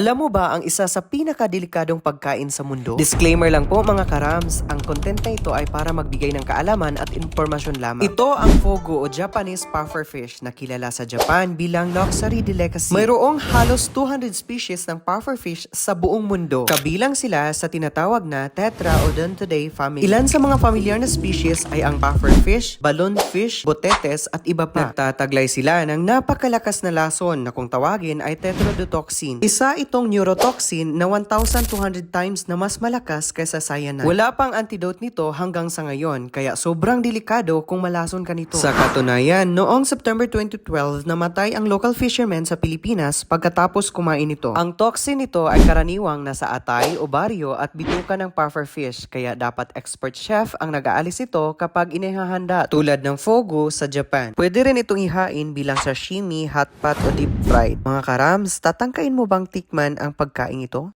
Alam mo ba ang isa sa pinakadelikadong pagkain sa mundo? Disclaimer lang po mga karams, ang content na ito ay para magbigay ng kaalaman at impormasyon lamang. Ito ang fogo o Japanese pufferfish na kilala sa Japan bilang luxury delicacy. Mayroong halos 200 species ng pufferfish sa buong mundo. Kabilang sila sa tinatawag na Tetra o Dentodea family. Ilan sa mga familiar na species ay ang pufferfish, balloonfish, botetes at iba pa. Nagtataglay sila ng napakalakas na lason na kung tawagin ay tetrodotoxin. Isa itong neurotoxin na 1,200 times na mas malakas kaysa cyanide. Wala pang antidote nito hanggang sa ngayon, kaya sobrang delikado kung malason ka nito. Sa katunayan, noong September 2012, namatay ang local fisherman sa Pilipinas pagkatapos kumain ito. Ang toxin nito ay karaniwang nasa atay, obaryo at bituka ng pufferfish, kaya dapat expert chef ang nag-aalis ito kapag inihahanda tulad ng fogo sa Japan. Pwede rin itong ihain bilang sashimi, hot pot o deep fried. Mga karams, tatangkain mo bang tikman ang pagkain ito?